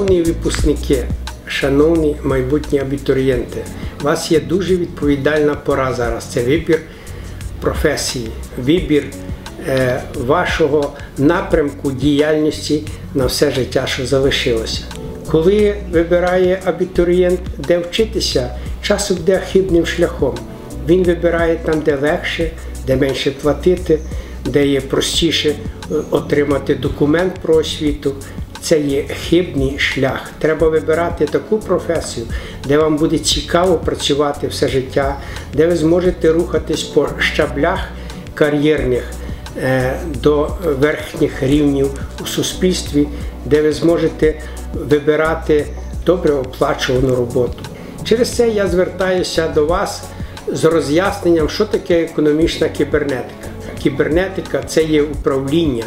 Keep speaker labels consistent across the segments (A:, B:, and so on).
A: випускники, шановні майбутні абітурієнти, у вас є дуже відповідальна пора зараз. Це вибір професії, вибір е, вашого напрямку діяльності на все життя, що залишилося. Коли вибирає абітурієнт, де вчитися, часом йде хибним шляхом. Він вибирає там, де легше, де менше платити, де є простіше е, отримати документ про освіту. Це є хибний шлях. Треба вибирати таку професію, де вам буде цікаво працювати все життя, де ви зможете рухатись по щаблях кар'єрних е, до верхніх рівнів у суспільстві, де ви зможете вибирати добре оплачувану роботу. Через це я звертаюся до вас з роз'ясненням, що таке економічна кібернетика. Кібернетика це є управління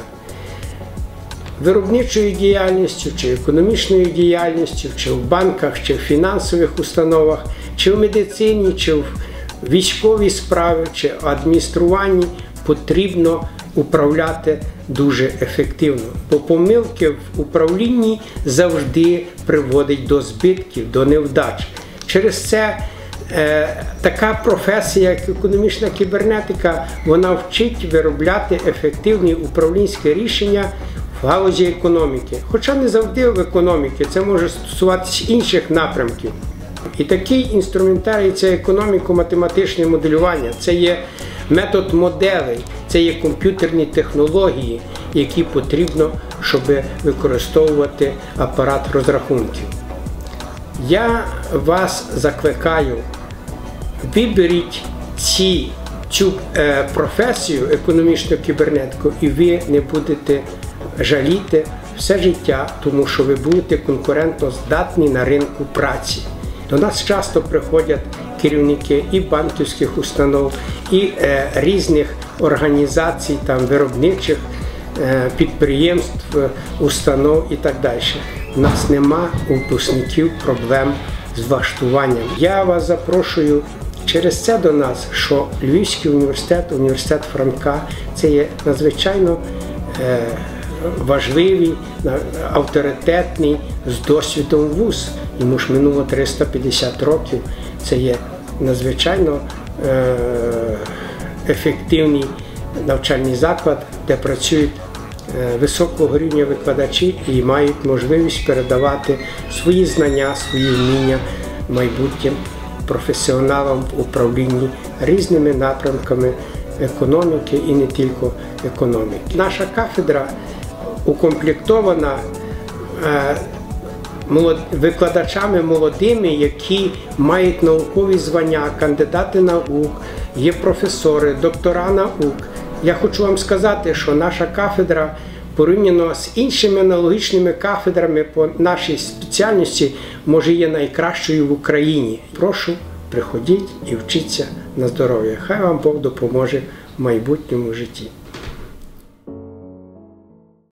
A: виробничою діяльністю, чи економічною діяльністю, чи в банках, чи в фінансових установах, чи в медицині, чи в військовій справі, чи адмініструванні потрібно управляти дуже ефективно. Бо помилки в управлінні завжди приводять до збитків, до невдач. Через це е, така професія, як економічна кібернетика, вона вчить виробляти ефективні управлінські рішення в галузі економіки. Хоча не завжди в економіці, це може стосуватися інших напрямків. І такий інструментарій це економіко-математичне моделювання, це є метод моделей, це є комп'ютерні технології, які потрібно, щоб використовувати апарат розрахунків. Я вас закликаю, виберіть ці, цю е, професію економічну кібернетику, і ви не будете жаліти все життя, тому що ви будете конкурентно здатні на ринку праці. До нас часто приходять керівники і банківських установ, і е, різних організацій, там виробничих е, підприємств, установ і так далі. У нас нема у випускників проблем з влаштуванням. Я вас запрошую через це до нас, що Львівський університет, університет Франка це є надзвичайно. Е, важливий, авторитетний з досвідом вуз. Йому ж минуло 350 років. Це є надзвичайно е, ефективний навчальний заклад, де працюють е, високого рівня викладачі і мають можливість передавати свої знання, свої вміння майбутнім професіоналам в управлінні різними напрямками економіки і не тільки економіки. Наша кафедра укомплектована е, викладачами молодими, які мають наукові звання, кандидати наук, є професори, доктора наук. Я хочу вам сказати, що наша кафедра порівняно з іншими аналогічними кафедрами по нашій спеціальності може є найкращою в Україні. Прошу, приходіть і вчіться на здоров'я. Хай вам Бог допоможе в майбутньому житті.